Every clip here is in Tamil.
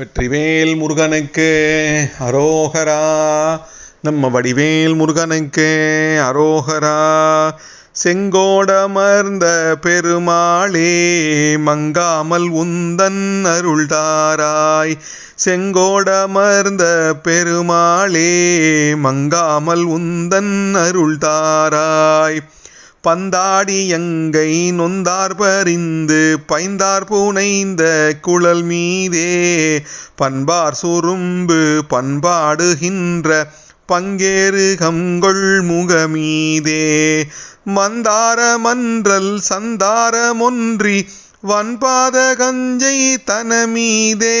வெற்றிவேல் முருகனுக்கு அரோகரா. நம்ம வடிவேல் முருகனுக்கு அரோகரா. செங்கோடமர்ந்த பெருமாளே மங்காமல் உந்தன் அருள்தாராய். செங்கோடமர்ந்த பெருமாளே மங்காமல் உந்தன் அருள்தாராய். பந்தாடி எங்கை நொந்தார் பறிந்து பைந்தார் புனைந்த குழல் மீதே. பண்பார் சுரும்பு பண்பாடுகின்ற பங்கேறு கங்கொள் முகமீதே மந்தார மன்றல் சந்தாரமொன்றி வன்பாத கஞ்சை தனமீதே.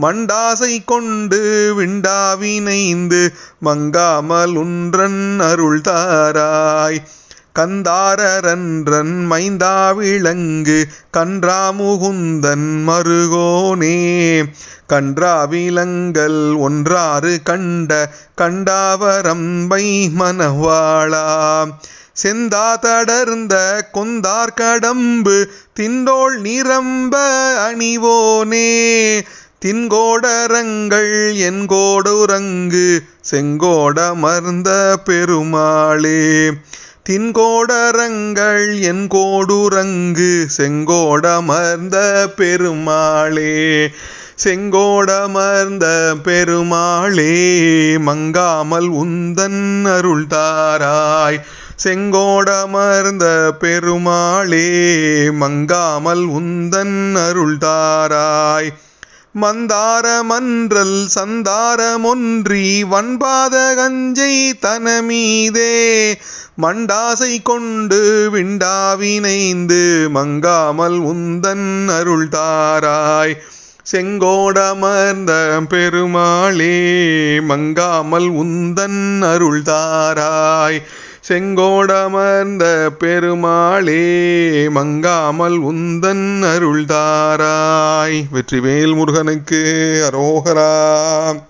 மண்டாசை கொண்டு விண்டாவினைந்து மங்காமல் உன்றன் அருள் தாராய். கந்தாரரன்றன் மைந்தா விளங்கு கன்றாமுகுந்தன் மருகோனே. கன்றா விலங்கல் ஒன்றாறு கண்ட கண்டாவரம்பை மனவாளா செந்தா தடர்ந்த கொந்தார் கடம்பு திண்டோள் நிரம்ப அணிவோனே. தின்கோடரங்கள் என் கோடுரங்கு செங்கோடமர்ந்த பெருமாளே. தின்கோடரங்கள் என் கோடுரங்கு செங்கோடமர்ந்த பெருமாளே செங்கோடமர்ந்த பெருமாளே மங்காமல் உந்தன் அருள் தாராய் செங்கோடமர்ந்த பெருமாளே மங்காமல் உந்தன் அருள் தாராய் மந்தார மன்றல் சந்தாரமொன்றி வண்பாத கஞ்சை தனமீதே மண்டாசை கொண்டு விண்டாவினைந்து மங்காமல் உந்தன் அருள் தாராய் செங்கோடமர்ந்த பெருமாளே மங்காமல் உந்தன் அருள் தாராய் செங்கோடமர்ந்த பெருமாளே மங்காமல் உந்தன் அருள் தாராய் வெற்றிவேல் முருகனுக்கு அரோகரா.